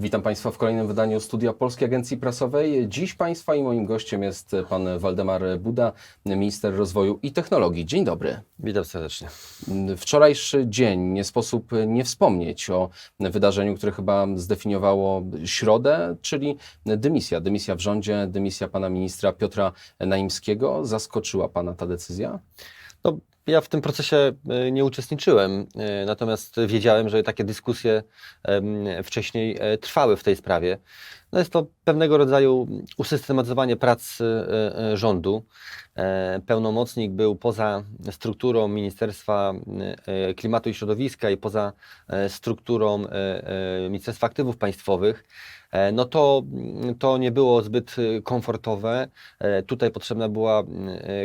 Witam Państwa w kolejnym wydaniu Studia Polskiej Agencji Prasowej. Dziś Państwa i moim gościem jest Pan Waldemar Buda, Minister Rozwoju i Technologii. Dzień dobry. Witam serdecznie. Wczorajszy dzień nie sposób nie wspomnieć o wydarzeniu, które chyba zdefiniowało środę, czyli dymisja. Dymisja w rządzie, dymisja Pana Ministra Piotra Naimskiego. Zaskoczyła Pana ta decyzja? No, ja w tym procesie e, nie uczestniczyłem, e, natomiast wiedziałem, że takie dyskusje wcześniej e, trwały w tej sprawie. No jest to pewnego rodzaju usystematyzowanie prac rządu. Pełnomocnik był poza strukturą Ministerstwa Klimatu i Środowiska i poza strukturą Ministerstwa Aktywów Państwowych. No to, to nie było zbyt komfortowe. Tutaj potrzebna była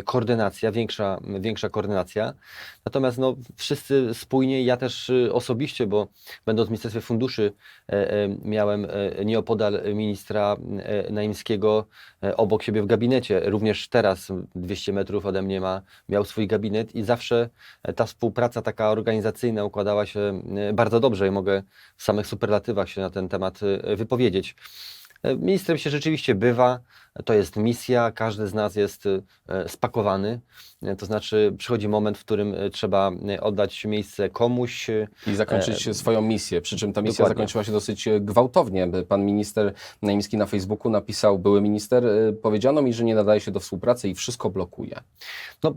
koordynacja, większa, większa koordynacja. Natomiast no, wszyscy spójnie, ja też e, osobiście, bo będąc w Ministerstwie Funduszy e, e, miałem e, nieopodal ministra Naimskiego obok siebie w gabinecie. Również teraz 200 metrów ode mnie ma, miał swój gabinet i zawsze ta współpraca taka organizacyjna układała się bardzo dobrze i mogę w samych superlatywach się na ten temat wypowiedzieć. Ministrem się rzeczywiście bywa, to jest misja, każdy z nas jest e, spakowany, E, to znaczy przychodzi moment, w którym e, trzeba e, oddać miejsce komuś. e, I zakończyć swoją misję. Przy czym ta misja dokładnie. zakończyła się dosyć e, gwałtownie. Pan minister Naimski na Facebooku napisał, były minister, e, powiedziano mi, że nie nadaje się do współpracy i wszystko blokuje. No,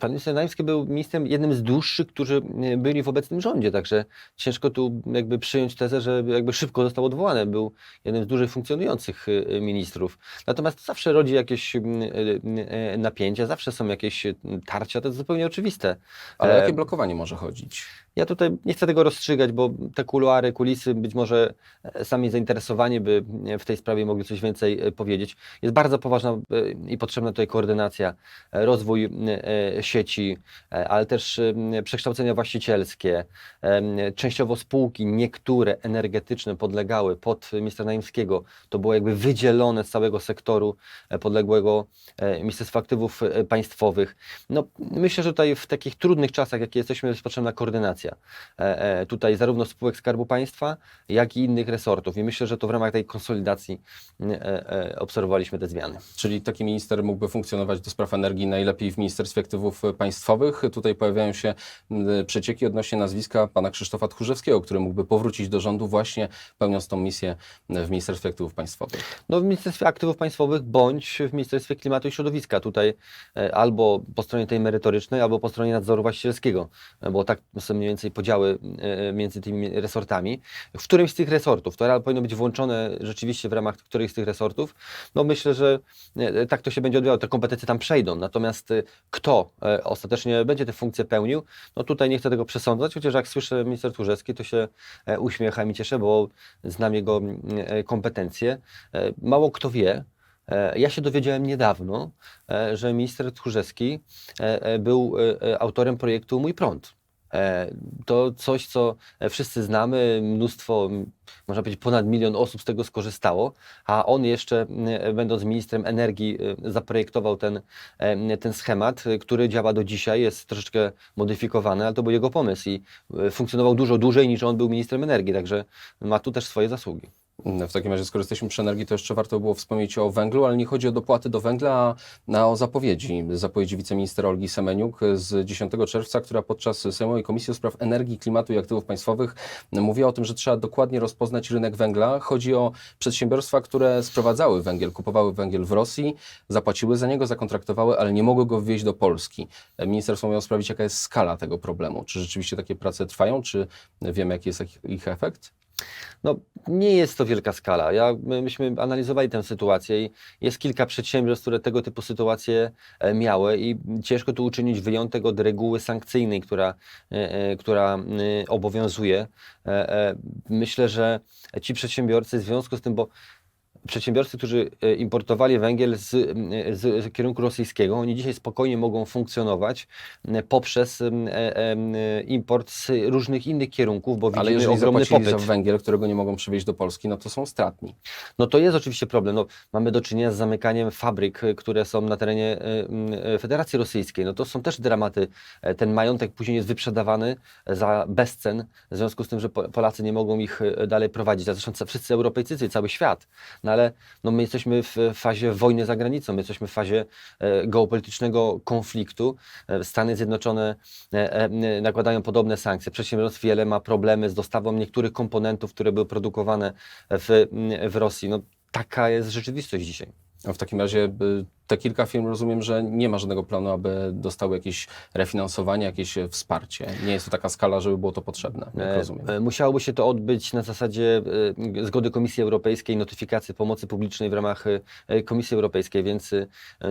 pan minister Naimski był ministrem jednym z dłuższych, którzy e, byli w obecnym rządzie, także ciężko tu jakby przyjąć tezę, że jakby szybko został odwołany. Był jednym z dużych funkcjonujących e, ministrów. Natomiast zawsze rodzi jakieś m, e, e, napięcia, zawsze są jakieś e, tarcia, to jest zupełnie oczywiste. Ale o E, jakie blokowanie może chodzić? Ja tutaj nie chcę tego rozstrzygać, bo te kuluary, kulisy, być może e, sami zainteresowani by e, w tej sprawie mogli coś więcej e, powiedzieć. Jest bardzo poważna e, i potrzebna tutaj koordynacja, e, rozwój e, sieci, e, ale też e, przekształcenia właścicielskie. E, Częściowo spółki, niektóre energetyczne podlegały pod ministra Naimskiego. To było jakby wydzielone z całego sektoru e, podległego e, Ministerstwa Aktywów e, Państwowych. No, myślę, że tutaj w takich trudnych czasach, jakie jesteśmy, jest potrzebna koordynacja. Tutaj zarówno spółek Skarbu Państwa, jak i innych resortów. I myślę, że to w ramach tej konsolidacji obserwowaliśmy te zmiany. Czyli taki minister mógłby funkcjonować do spraw energii najlepiej w Ministerstwie Aktywów Państwowych. Tutaj pojawiają się przecieki odnośnie nazwiska pana Krzysztofa Tchórzewskiego, który mógłby powrócić do rządu właśnie pełniąc tą misję w Ministerstwie Aktywów Państwowych. No, w Ministerstwie Aktywów Państwowych bądź w Ministerstwie Klimatu i Środowiska. Tutaj e, albo po stronie tej merytorycznej, albo po stronie nadzoru właścicielskiego, e, bo tak są mniej więcej podziały e, między tymi resortami. W którymś z tych resortów, to powinno być włączone rzeczywiście w ramach którychś z tych resortów, no myślę, że tak to się będzie odbywało, te kompetencje tam przejdą. Natomiast kto ostatecznie będzie te funkcje pełnił, no tutaj nie chcę tego przesądzać, chociaż jak słyszę minister Tchórzewski, to się uśmiecham i cieszę, bo znam jego mm, kompetencje. Mało kto wie, Ja się dowiedziałem niedawno, e, że minister Tchórzewski e, e, był e, e, autorem projektu Mój Prąd. E, To coś, co e, wszyscy znamy, mnóstwo, można powiedzieć ponad milion osób z tego skorzystało, a on jeszcze, będąc ministrem energii, e, zaprojektował ten, e, ten schemat, e, który działa do dzisiaj, jest troszeczkę modyfikowany, ale to był jego pomysł i e, funkcjonował dużo dłużej niż on był ministrem energii, także ma tu też swoje zasługi. W takim razie, skoro jesteśmy przy energii, to jeszcze warto było wspomnieć o węglu, ale nie chodzi o dopłaty do węgla, a o zapowiedzi. Zapowiedzi wiceministra Olgi Semeniuk z 10 czerwca, która podczas Sejmowej Komisji Spraw Energii, Klimatu i Aktywów Państwowych mówiła o tym, że trzeba dokładnie rozpoznać rynek węgla. Chodzi o przedsiębiorstwa, które sprowadzały węgiel, kupowały węgiel w Rosji, zapłaciły za niego, zakontraktowały, ale nie mogły go wwieźć do Polski. Ministerstwo miało sprawdzić, jaka jest skala tego problemu. Czy rzeczywiście takie prace trwają, czy wiemy, jaki jest ich efekt? No, nie jest to wielka skala. Ja, my, myśmy analizowali tę sytuację i jest kilka przedsiębiorstw, które tego typu sytuacje e, miały i ciężko tu uczynić wyjątek od reguły sankcyjnej, która, e, e, która obowiązuje. E, e, Myślę, że ci przedsiębiorcy w związku z tym, bo przedsiębiorcy, którzy e, importowali węgiel z, e, z, z kierunku rosyjskiego, oni dzisiaj spokojnie mogą funkcjonować e, poprzez import z różnych innych kierunków, bo Ale widzimy jeżeli ogromny popyt. za węgiel, którego nie mogą przywieźć do Polski, no to są stratni. No to jest oczywiście problem. No, mamy do czynienia z zamykaniem fabryk, które są na terenie Federacji Rosyjskiej. No to są też dramaty. Ten majątek później jest wyprzedawany za bezcen, w związku z tym, że Po- Polacy nie mogą ich dalej prowadzić. A zresztą wszyscy Europejczycy, cały świat. No ale no, my jesteśmy w fazie wojny za granicą, my jesteśmy w fazie e, geopolitycznego konfliktu. E, Stany Zjednoczone e, nakładają podobne sankcje. Przedsiębiorstw wiele ma problemy z dostawą niektórych komponentów, które były produkowane w, w Rosji. No, taka jest rzeczywistość dzisiaj. A W takim razie te kilka firm rozumiem, że nie ma żadnego planu, aby dostały jakieś refinansowanie, jakieś e, wsparcie. Nie jest to taka skala, żeby było to potrzebne, jak E, rozumiem. e, Musiałoby się to odbyć na zasadzie zgody Komisji Europejskiej, notyfikacji pomocy publicznej w ramach Komisji Europejskiej, więc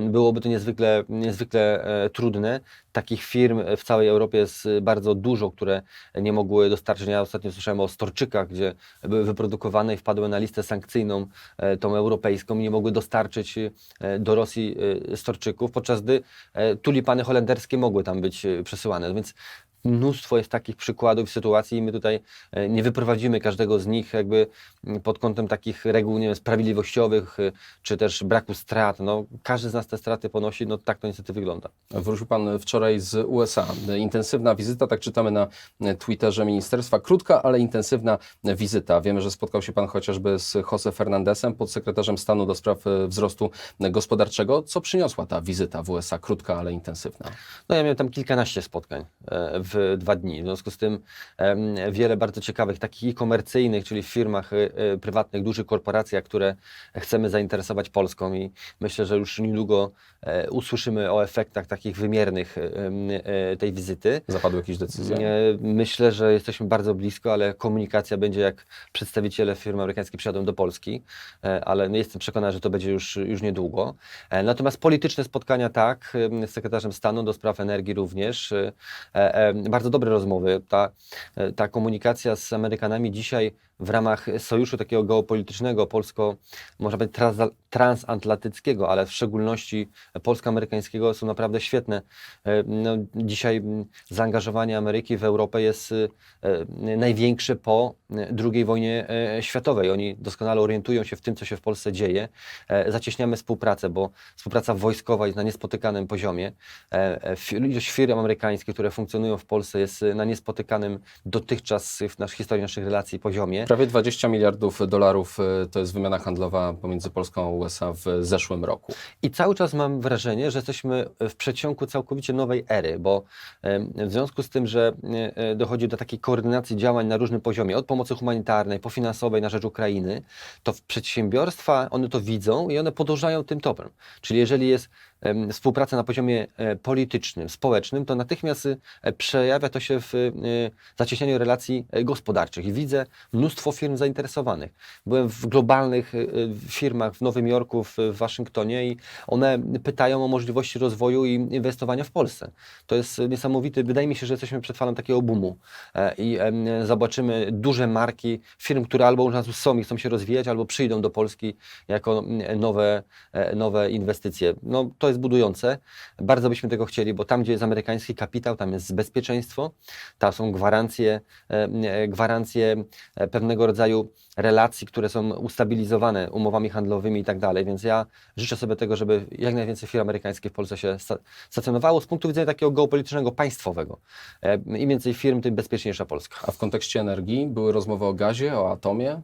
byłoby to niezwykle, niezwykle trudne. Takich firm w całej Europie jest bardzo dużo, które nie mogły dostarczyć. Ja ostatnio słyszałem o storczykach, gdzie były wyprodukowane i wpadły na listę sankcyjną, tą europejską, i nie mogły dostarczyć do Rosji e, storczyków, podczas gdy e, tulipany holenderskie mogły tam być e, przesyłane. Więc mnóstwo jest takich przykładów i sytuacji i my tutaj e, nie wyprowadzimy każdego z nich jakby m, pod kątem takich reguł, nie wiem, sprawiedliwościowych, e, czy też braku strat. No, każdy z nas te straty ponosi, no tak to niestety wygląda. Wrócił Pan wczoraj z USA. Intensywna wizyta, tak czytamy na Twitterze ministerstwa. Krótka, ale intensywna wizyta. Wiemy, że spotkał się Pan chociażby z Jose Fernandesem, podsekretarzem stanu do spraw e, wzrostu gospodarczego. Co przyniosła ta wizyta w USA? Krótka, ale intensywna. No ja miałem tam kilkanaście spotkań e, w dwa dni. W związku z tym wiele bardzo ciekawych, takich komercyjnych, czyli w firmach e, e, prywatnych, dużych korporacjach, które chcemy zainteresować Polską i myślę, że już niedługo e, usłyszymy o efektach takich wymiernych e, tej wizyty. Zapadły jakieś decyzje? E, Myślę, że jesteśmy bardzo blisko, ale komunikacja będzie jak przedstawiciele firm amerykańskich przyjadą do Polski, e, ale nie jestem przekonany, że to będzie już, już niedługo. Natomiast polityczne spotkania tak, z sekretarzem stanu do spraw energii również. Bardzo dobre rozmowy. Ta, e, ta komunikacja z Amerykanami dzisiaj w ramach sojuszu takiego geopolitycznego, polsko, można powiedzieć trans, transatlantyckiego, ale w szczególności polsko-amerykańskiego są naprawdę świetne. E, No, dzisiaj zaangażowanie Ameryki w Europę jest e, największe po e, II wojnie światowej. Oni doskonale orientują się w tym, co się w Polsce dzieje. Zacieśniamy współpracę, bo współpraca wojskowa jest na niespotykanym poziomie. Ilość firm amerykańskich, które funkcjonują w Polsce jest na niespotykanym dotychczas w naszej historii naszych relacji poziomie. Prawie 20 miliardów dolarów e, to jest wymiana handlowa pomiędzy Polską a USA w zeszłym roku. I cały czas mam wrażenie, że jesteśmy w przedsionku całkowicie nowej ery, bo w związku z tym, że e, e, dochodzi do takiej koordynacji działań na różnym poziomie, od pomocy humanitarnej po finansowej na rzecz Ukrainy, to przedsiębiorstwa one to widzą i one podążają tym topem. Czyli jeżeli jest em, współpraca na poziomie e, politycznym, społecznym, to natychmiast e, przejawia to się w e, zacieśnianiu relacji gospodarczych. I widzę mnóstwo firm zainteresowanych. Byłem w globalnych firmach w Nowym Jorku, w, Waszyngtonie i one pytają o możliwości rozwoju i inwestowania w Polsce. To jest niesamowite. Wydaje mi się, że jesteśmy przed falą takiego boomu i zobaczymy duże marki firm, które albo u nas są i chcą się rozwijać, albo przyjdą do Polski jako nowe, nowe inwestycje. No, to jest budujące. Bardzo byśmy tego chcieli, bo tam, gdzie jest amerykański kapitał, tam jest bezpieczeństwo, tam są gwarancje, e, e, gwarancje e, pewnego rodzaju relacji, które są ustabilizowane umowami handlowymi i tak dalej. Więc ja życzę sobie tego, żeby jak najwięcej firm amerykańskich w Polsce się sta- stacjonowało z punktu widzenia takiego geopolitycznego, państwowego. Im więcej firm, tym bezpieczniejsza Polska. A w kontekście energii były rozmowy o gazie, o atomie.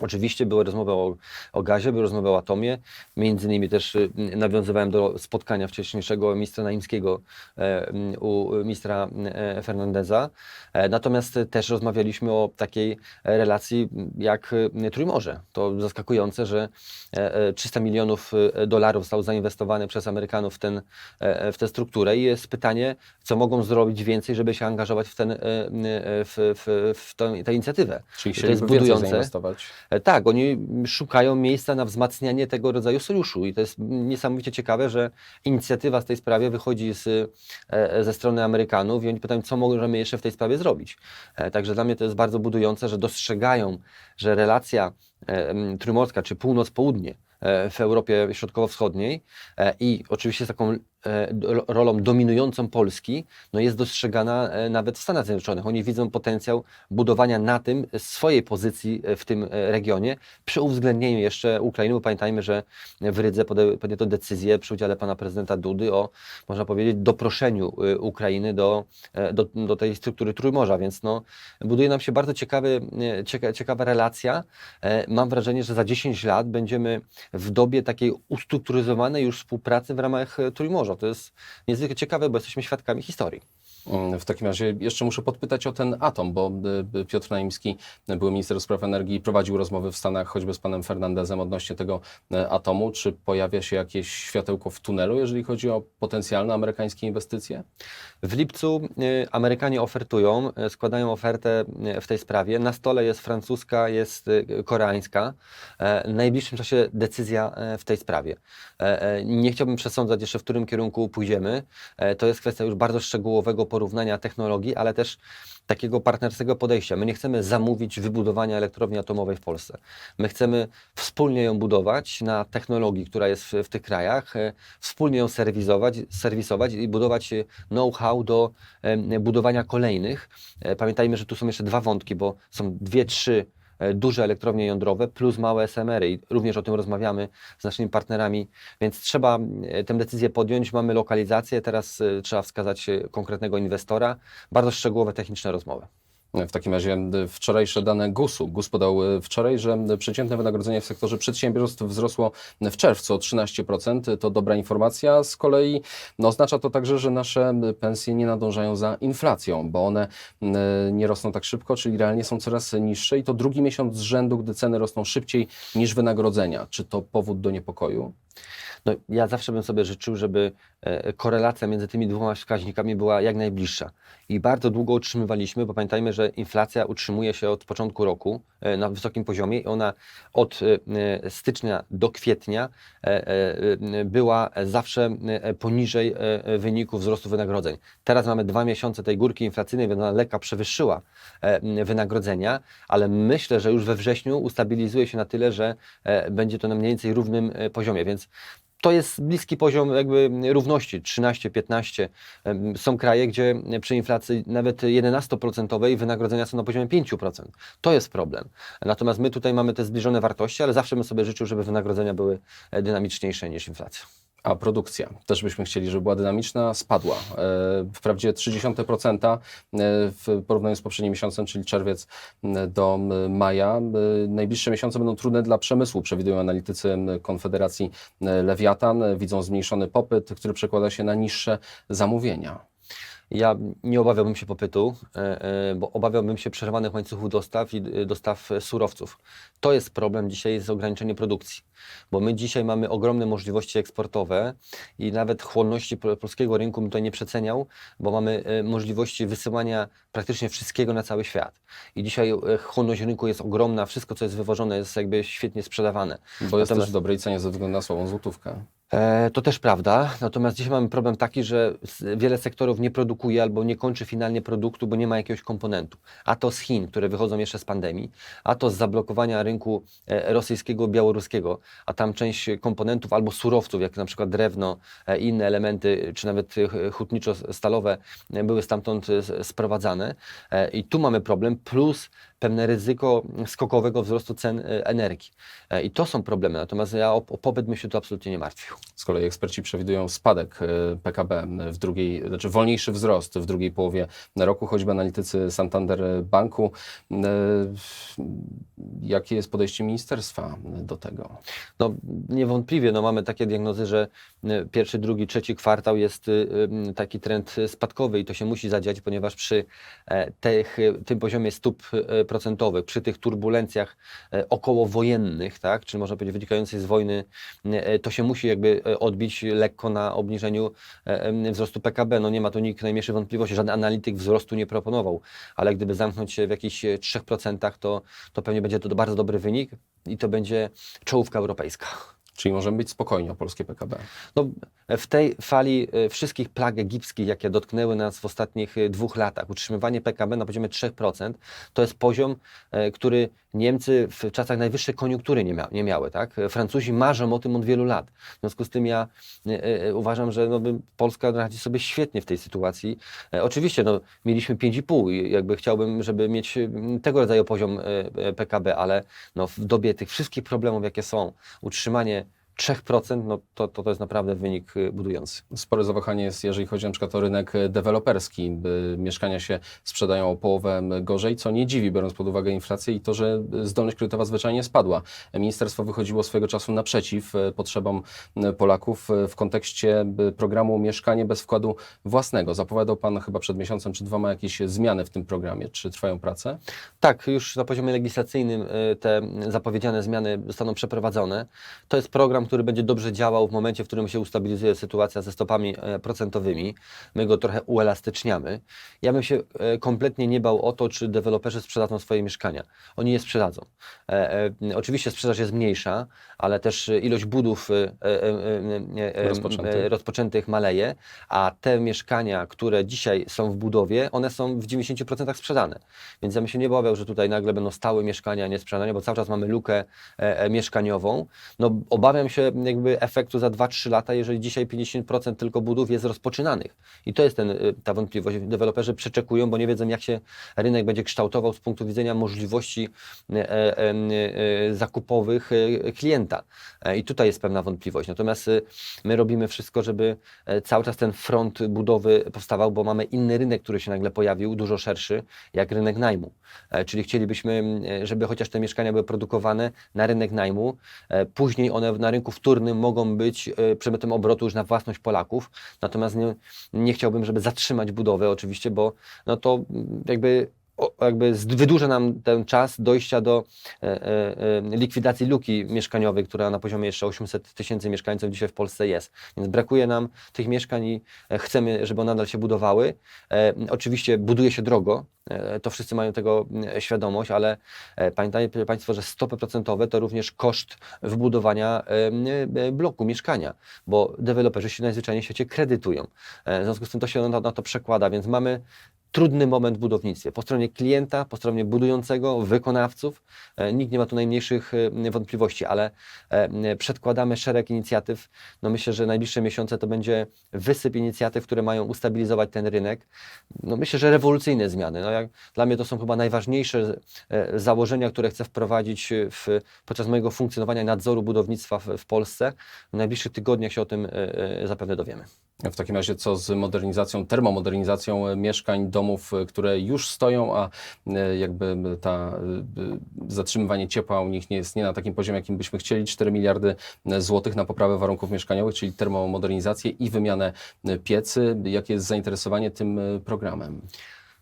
Oczywiście były rozmowy o, o gazie, były rozmowy o atomie. Między innymi też y, nawiązywałem do spotkania wcześniejszego ministra Naimskiego e, u ministra e, Fernandeza. E, natomiast też rozmawialiśmy o takiej relacji jak y, Trójmorze. To zaskakujące, że e, e, 300 milionów e, dolarów zostało zainwestowane przez Amerykanów w, ten, w tę strukturę i jest pytanie, co mogą zrobić więcej, żeby się angażować w, ten, w, w, w tę, tę inicjatywę. Czyli to jest budujące. zainwestować. Tak, oni szukają miejsca na wzmacnianie tego rodzaju sojuszu i to jest niesamowicie ciekawe, że inicjatywa w tej sprawie wychodzi z, e, ze strony Amerykanów i oni pytają, co możemy jeszcze w tej sprawie zrobić. E, Także dla mnie to jest bardzo budujące, że dostrzegają, że relacja e, trójmorska czy północ-południe w Europie Środkowo-Wschodniej i oczywiście z taką rolą dominującą Polski, no jest dostrzegana e, nawet w Stanach Zjednoczonych. Oni widzą potencjał budowania na tym swojej pozycji e, w tym e, regionie, przy uwzględnieniu jeszcze Ukrainy, bo pamiętajmy, że w Rydze podjęto decyzję przy udziale pana prezydenta Dudy o, można powiedzieć, doproszeniu e, Ukrainy do, e, do, do tej struktury Trójmorza, więc no, buduje nam się bardzo ciekawy, e, cieka, ciekawa relacja. E, Mam wrażenie, że za 10 lat będziemy w dobie takiej ustrukturyzowanej już współpracy w ramach e, Trójmorza. To jest niezwykle ciekawe, bo jesteśmy świadkami historii. W takim razie jeszcze muszę podpytać o ten atom, bo y, y, Piotr Naimski, y, były minister spraw energii, prowadził rozmowy w Stanach choćby z panem Fernandezem odnośnie tego atomu. Czy pojawia się jakieś światełko w tunelu, jeżeli chodzi o potencjalne amerykańskie inwestycje? W lipcu Amerykanie ofertują, składają ofertę w tej sprawie. Na stole jest francuska, jest koreańska. E, W najbliższym czasie decyzja e, w tej sprawie. E, Nie chciałbym przesądzać jeszcze, w którym kierunku pójdziemy. To jest kwestia już bardzo szczegółowego porównania technologii, ale też takiego partnerskiego podejścia. My nie chcemy zamówić wybudowania elektrowni atomowej w Polsce. My chcemy wspólnie ją budować na technologii, która jest w, w tych krajach, e, wspólnie ją serwizować, serwisować i budować know-how do budowania kolejnych. E, Pamiętajmy, że tu są jeszcze dwa wątki, bo są dwie, trzy duże elektrownie jądrowe plus małe SMR-y i również o tym rozmawiamy z naszymi partnerami, więc trzeba e, tę decyzję podjąć. Mamy lokalizację, teraz e, trzeba wskazać e, konkretnego inwestora. Bardzo szczegółowe techniczne rozmowy. W takim razie y, wczorajsze dane GUS-u. GUS podał y, wczoraj, że y, przeciętne wynagrodzenie w sektorze przedsiębiorstw wzrosło w czerwcu o 13%. To dobra informacja. Z kolei no, oznacza to także, że nasze pensje nie nadążają za inflacją, bo one nie rosną tak szybko, czyli realnie są coraz niższe i to drugi miesiąc z rzędu, gdy ceny rosną szybciej niż wynagrodzenia. Czy to powód do niepokoju? No, ja zawsze bym sobie życzył, żeby e, korelacja między tymi dwoma wskaźnikami była jak najbliższa. I bardzo długo utrzymywaliśmy, bo pamiętajmy, że inflacja utrzymuje się od początku roku e, na wysokim poziomie i ona od e, stycznia do kwietnia była zawsze poniżej wyniku wzrostu wynagrodzeń. Teraz mamy dwa miesiące tej górki inflacyjnej, więc ona lekko przewyższyła wynagrodzenia, ale myślę, że już we wrześniu ustabilizuje się na tyle, że będzie to na mniej więcej równym poziomie, więc to jest bliski poziom jakby równości, 13-15. Em, Są kraje, gdzie przy inflacji nawet 11% wynagrodzenia są na poziomie 5%. To jest problem. Natomiast my tutaj mamy te zbliżone wartości, ale zawsze bym sobie życzył, żeby wynagrodzenia były e, dynamiczniejsze niż inflacja. A produkcja też byśmy chcieli, żeby była dynamiczna, spadła. E, Wprawdzie 0,3% e, w porównaniu z poprzednim miesiącem, czyli czerwiec m, do maja. E, Najbliższe miesiące będą trudne dla przemysłu, przewidują analitycy Konfederacji e, Lewiatan. E, Widzą zmniejszony popyt, który przekłada się na niższe zamówienia. Ja nie obawiałbym się popytu, e, e, bo obawiałbym się przerwanych łańcuchów dostaw i e, dostaw surowców. To jest problem dzisiaj, jest ograniczenie produkcji, bo my dzisiaj mamy ogromne możliwości eksportowe i nawet chłonności po- polskiego rynku bym tutaj nie przeceniał, bo mamy możliwości wysyłania praktycznie wszystkiego na cały świat. I dzisiaj chłonność rynku jest ogromna, wszystko co jest wywożone jest jakby świetnie sprzedawane. Bo jest Natomiast- też w dobrej cenie ze względu na słabą złotówkę. E, To też prawda, natomiast dzisiaj mamy problem taki, że wiele sektorów nie produkuje albo nie kończy finalnie produktu, bo nie ma jakiegoś komponentu. A to z Chin, które wychodzą jeszcze z pandemii, a to z zablokowania rynku e, rosyjskiego, białoruskiego, a tam część komponentów albo surowców, jak na przykład drewno, e, inne elementy, czy nawet hutniczo-stalowe były stamtąd sprowadzane. I tu mamy problem, plus pewne ryzyko skokowego wzrostu cen e, energii. E, I to są problemy, natomiast ja o, o popyt bym się tu absolutnie nie martwił. Z kolei eksperci przewidują spadek e, PKB w drugiej, znaczy wolniejszy wzrost w drugiej połowie roku, choćby analitycy Santander Banku. Jakie jest podejście ministerstwa do tego? No, niewątpliwie no, mamy takie diagnozy, że pierwszy, drugi, trzeci kwartał jest taki trend spadkowy i to się musi zadziać, ponieważ przy tych, tym poziomie stóp procentowych przy tych turbulencjach e, okołowojennych, tak, czy można powiedzieć wynikających z wojny, e, to się musi jakby e, odbić lekko na obniżeniu wzrostu PKB. No nie ma tu nikt najmniejszych wątpliwości, żaden analityk wzrostu nie proponował, ale gdyby zamknąć się w jakichś e, 3%, to, to pewnie będzie to bardzo dobry wynik i to będzie czołówka europejska. Czyli możemy być spokojni o polskie PKB. No, w tej fali e, wszystkich plag egipskich, jakie dotknęły nas w ostatnich e, dwóch latach, utrzymywanie PKB na poziomie 3% to jest poziom, e, który Niemcy w czasach najwyższej koniunktury nie, mia nie miały. Tak? Francuzi marzą o tym od wielu lat. W związku z tym ja uważam, że no, Polska radzi sobie świetnie w tej sytuacji. E, oczywiście no, mieliśmy 5,5 i jakby chciałbym, żeby mieć tego rodzaju poziom PKB, ale no, w dobie tych wszystkich problemów, jakie są, utrzymanie 3%, no to, to, to jest naprawdę wynik y, budujący. Spore zawahanie jest, jeżeli chodzi na przykład o rynek deweloperski. by Mieszkania się sprzedają o połowę gorzej, co nie dziwi, biorąc pod uwagę inflację i to, że zdolność kredytowa zwyczajnie spadła. Ministerstwo wychodziło swojego czasu naprzeciw potrzebom Polaków w kontekście programu Mieszkanie bez wkładu własnego. Zapowiadał Pan chyba przed miesiącem czy dwoma jakieś zmiany w tym programie. Czy trwają prace? Tak, już na poziomie legislacyjnym y, te zapowiedziane zmiany zostaną przeprowadzone. To jest program, który będzie dobrze działał w momencie, w którym się ustabilizuje sytuacja ze stopami e, procentowymi. My go trochę uelastyczniamy. Ja bym się e, kompletnie nie bał o to, czy deweloperzy sprzedadzą swoje mieszkania. Oni je sprzedadzą. E, Oczywiście sprzedaż jest mniejsza, ale też ilość budów Rozpoczętych. rozpoczętych maleje, a te mieszkania, które dzisiaj są w budowie, one są w 90% sprzedane. Więc ja bym się nie obawiał, że tutaj nagle będą stałe mieszkania niesprzedane, bo cały czas mamy lukę mieszkaniową. No, obawiam się jakby efektu za 2-3 lata, jeżeli dzisiaj 50% tylko budów jest rozpoczynanych. I to jest ten, y, ta wątpliwość. Deweloperzy przeczekują, bo nie wiedzą, jak się rynek będzie kształtował z punktu widzenia możliwości e, e, e, zakupowych klienta. E, I tutaj jest pewna wątpliwość. Natomiast y, my robimy wszystko, żeby e, cały czas ten front budowy powstawał, bo mamy inny rynek, który się nagle pojawił, dużo szerszy, jak rynek najmu. Czyli chcielibyśmy, żeby chociaż te mieszkania były produkowane na rynek najmu, później one na rynku wtórnym mogą być e, przedmiotem obrotu już na własność Polaków. Natomiast nie, nie chciałbym, żeby zatrzymać budowę oczywiście, bo no to mm, jakby jakby wydłuża nam ten czas dojścia do e, e, e, likwidacji luki mieszkaniowej, która na poziomie jeszcze 800 tysięcy mieszkańców dzisiaj w Polsce jest. Więc brakuje nam tych mieszkań i chcemy, żeby one nadal się budowały. Oczywiście buduje się drogo, to wszyscy mają tego świadomość, ale pamiętajcie Państwo, że stopy procentowe to również koszt wybudowania e, bloku mieszkania, bo deweloperzy się najzwyczajniej w świecie kredytują. W związku z tym to się na to przekłada, więc mamy trudny moment w budownictwie. Po stronie klienta, po stronie budującego, wykonawców. E, Nikt nie ma tu najmniejszych e, wątpliwości, ale e, przedkładamy szereg inicjatyw. No myślę, że najbliższe miesiące to będzie wysyp inicjatyw, które mają ustabilizować ten rynek. No myślę, że rewolucyjne zmiany. No jak, dla mnie to są chyba najważniejsze założenia, które chcę wprowadzić w, podczas mojego funkcjonowania nadzoru budownictwa w, w Polsce. W najbliższych tygodniach się o tym zapewne dowiemy. W takim razie co z modernizacją, termomodernizacją e, mieszkań, domów, e, które już stoją, a e, jakby ta zatrzymywanie ciepła u nich nie jest nie na takim poziomie, jakim byśmy chcieli. 4 miliardy złotych na poprawę warunków mieszkaniowych, czyli termomodernizację i wymianę piecy. Jakie jest zainteresowanie tym programem?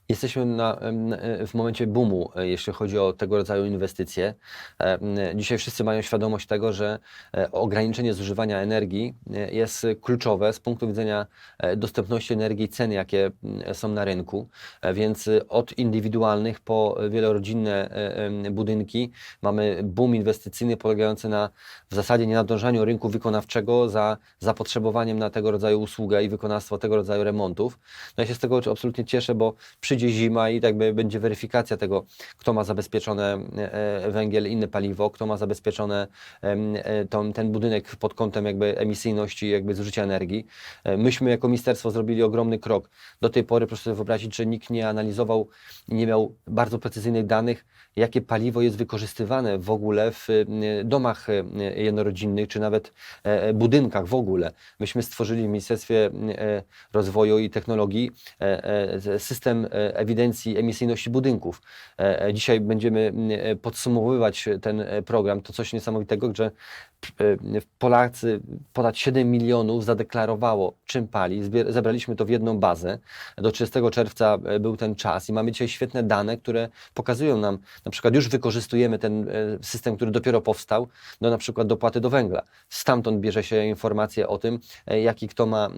Jesteśmy na, e, w momencie boomu, e, jeśli chodzi o tego rodzaju inwestycje. E, Dzisiaj wszyscy mają świadomość tego, że ograniczenie zużywania energii jest kluczowe z punktu widzenia dostępności energii i cen, jakie są na rynku. Więc od indywidualnych po wielorodzinne budynki mamy boom inwestycyjny polegający na w zasadzie nienadążaniu rynku wykonawczego za zapotrzebowaniem na tego rodzaju usługę i wykonawstwo tego rodzaju remontów. No ja się z tego absolutnie cieszę, bo przyjdzie zima i tak by będzie weryfikacja tego, kto ma zabezpieczone e, węgiel, inne paliwo, kto ma zabezpieczone e, ten budynek pod kątem jakby emisyjności, jakby zużycia energii. E, Myśmy jako ministerstwo zrobili ogromny krok. Do tej pory proszę sobie wyobrazić, że nikt nie analizował nie miał bardzo precyzyjnych danych, jakie paliwo jest wykorzystywane w ogóle w e, domach e, jednorodzinnych, czy nawet e, e, budynkach w ogóle. Myśmy stworzyli w Ministerstwie e, Rozwoju i Technologii e, e, system e, ewidencji emisyjności budynków. E, e, Dzisiaj będziemy e, podsumowywać ten program. To coś niesamowitego, że Polacy, ponad 7 milionów zadeklarowało, czym pali. Zebraliśmy to w jedną bazę. Do 30 czerwca był ten czas i mamy dzisiaj świetne dane, które pokazują nam, na przykład już wykorzystujemy ten system, który dopiero powstał, do na przykład dopłaty do węgla. Stamtąd bierze się informacje o tym, jaki kto ma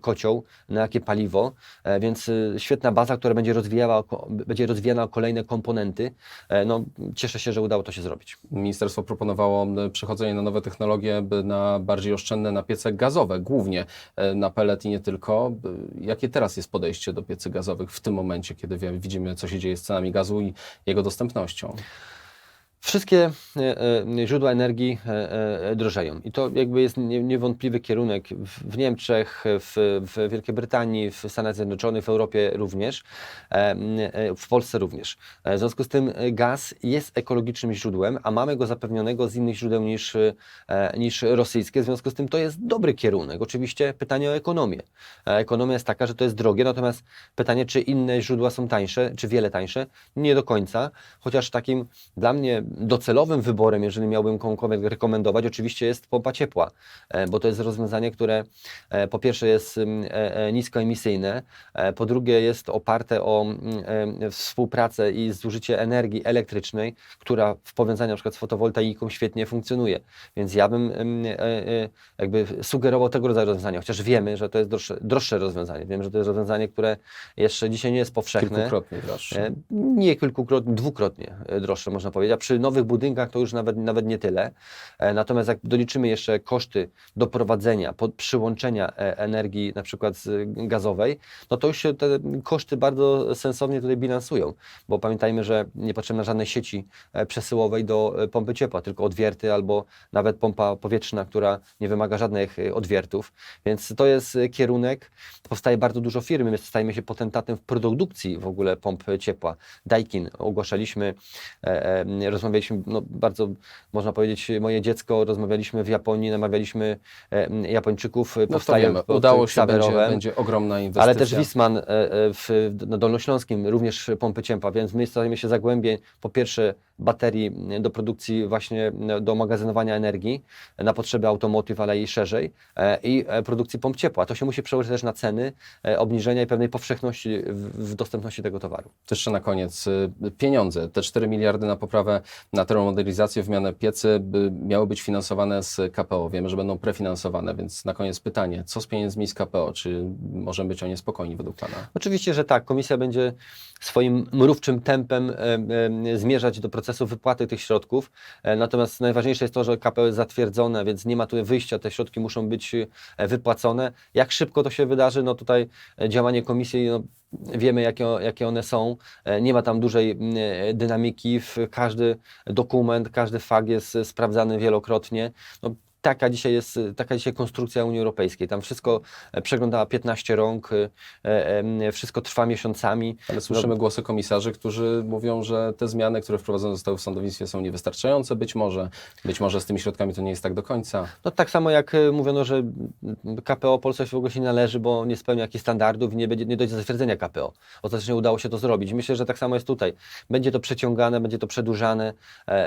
kocioł, na jakie paliwo, więc świetna baza, która będzie rozwijała, będzie rozwijana o kolejne komponenty. E, No, cieszę się, że udało to się zrobić. Ministerstwo proponowało przechodzenie na nowe technologie, na bardziej oszczędne na piece gazowe, głównie e, na pelet i nie tylko. Jakie teraz jest podejście do piecy gazowych w tym momencie, kiedy widzimy, co się dzieje z cenami gazu i jego dostępnością? Wszystkie źródła energii e, e, drożeją i to jakby jest nie- niewątpliwy kierunek w, Niemczech, w, w Wielkiej Brytanii, w Stanach Zjednoczonych, w Europie również, e, e, w Polsce również. E, W związku z tym e, gaz jest ekologicznym źródłem, a mamy go zapewnionego z innych źródeł niż, e, niż rosyjskie. W związku z tym to jest dobry kierunek. Oczywiście pytanie o ekonomię. E, Ekonomia jest taka, że to jest drogie, natomiast pytanie, czy inne źródła są tańsze, czy wiele tańsze, nie do końca, chociaż takim dla mnie docelowym wyborem, jeżeli miałbym komukolwiek rekomendować, oczywiście jest pompa ciepła, e, bo to jest rozwiązanie, które e, po pierwsze jest mm, e, niskoemisyjne, po drugie jest oparte o mm, współpracę i zużycie energii elektrycznej, która w powiązaniu na przykład z fotowoltaiką świetnie funkcjonuje. Więc ja bym mm, jakby sugerował tego rodzaju rozwiązania, chociaż wiemy, że to jest droższe, droższe rozwiązanie. Wiem, że to jest rozwiązanie, które jeszcze dzisiaj nie jest powszechne. Kilkukrotnie droższe. Nie kilkukrotnie, dwukrotnie droższe można powiedzieć, a przy nowych budynkach to już nawet, nawet nie tyle. E, Natomiast jak doliczymy jeszcze koszty doprowadzenia, pod, przyłączenia e, energii na przykład z gazowej, no to już się te koszty bardzo sensownie tutaj bilansują, bo pamiętajmy, że nie potrzebna żadnej sieci e, przesyłowej do e, pompy ciepła, tylko odwierty albo nawet pompa powietrzna, która nie wymaga żadnych e, odwiertów, więc to jest e, kierunek, powstaje bardzo dużo firm, my stajemy się potentatem w produkcji w ogóle pomp ciepła. Daikin ogłaszaliśmy, e, e, rozmawialiśmy, no bardzo można powiedzieć, moje dziecko, rozmawialiśmy w Japonii, namawialiśmy e, Japończyków, No wiemy, pod udało się, będzie, będzie ogromna inwestycja. Ale też Wisman e, e, w, na Dolnośląskim również pompy ciepła, więc my stajemy się zagłębie po pierwsze baterii do produkcji właśnie do magazynowania energii na potrzeby automotive, ale i szerzej i produkcji pomp ciepła. To się musi przełożyć też na ceny, obniżenia i pewnej powszechności w, dostępności tego towaru. To jeszcze na koniec. Pieniądze, te 4 miliardy na poprawę, na termomodernizację, wymianę piecy miały być finansowane z KPO. Wiemy, że będą prefinansowane, więc na koniec pytanie, co z pieniędzmi z KPO? Czy możemy być o nie spokojni według Pana? Oczywiście, że tak. Komisja będzie swoim mrówczym tempem e, e, zmierzać do procesu wypłaty tych środków. E, natomiast najważniejsze jest to, że KPO jest zatwierdzone, więc nie ma tu wyjścia. Te środki muszą być wypłacone. Jak szybko to się wydarzy? No tutaj działanie komisji, no, wiemy jakie, jakie one są. E, Nie ma tam dużej e, dynamiki. Każdy dokument, każdy fakt jest e, sprawdzany wielokrotnie. No, Taka dzisiaj jest, taka dzisiaj konstrukcja Unii Europejskiej. Tam wszystko e, przeglądała 15 rąk, e, e, wszystko trwa miesiącami. Ale słyszymy głosy komisarzy, którzy mówią, że te zmiany, które wprowadzone zostały w sądownictwie są niewystarczające. Być może, być może z tymi środkami to nie jest tak do końca. No tak samo jak mówiono, że KPO Polsce w ogóle się nie należy, bo nie spełnia jakichś standardów i nie, będzie, nie dojdzie do zatwierdzenia KPO. Ostatecznie udało się to zrobić. Myślę, że tak samo jest tutaj. Będzie to przeciągane, będzie to przedłużane,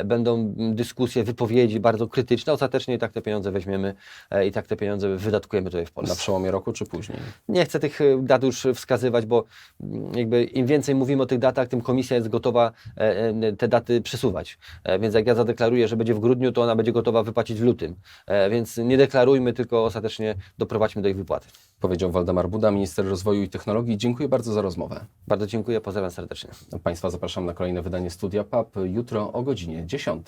będą dyskusje, wypowiedzi bardzo krytyczne. Ostatecznie i tak te pieniądze weźmiemy e, i tak te pieniądze wydatkujemy tutaj w Na Polsce. przełomie roku czy później? Nie chcę tych e, dat już wskazywać, bo mm, jakby im więcej mówimy o tych datach, tym komisja jest gotowa e, te daty przesuwać. Więc jak ja zadeklaruję, że będzie w grudniu, to ona będzie gotowa wypłacić w lutym. Więc nie deklarujmy, tylko ostatecznie doprowadźmy do ich wypłaty. Powiedział Waldemar Buda, minister rozwoju i technologii. Dziękuję bardzo za rozmowę. Bardzo dziękuję, pozdrawiam serdecznie. Państwa zapraszam na kolejne wydanie Studia PAP jutro o godzinie 10.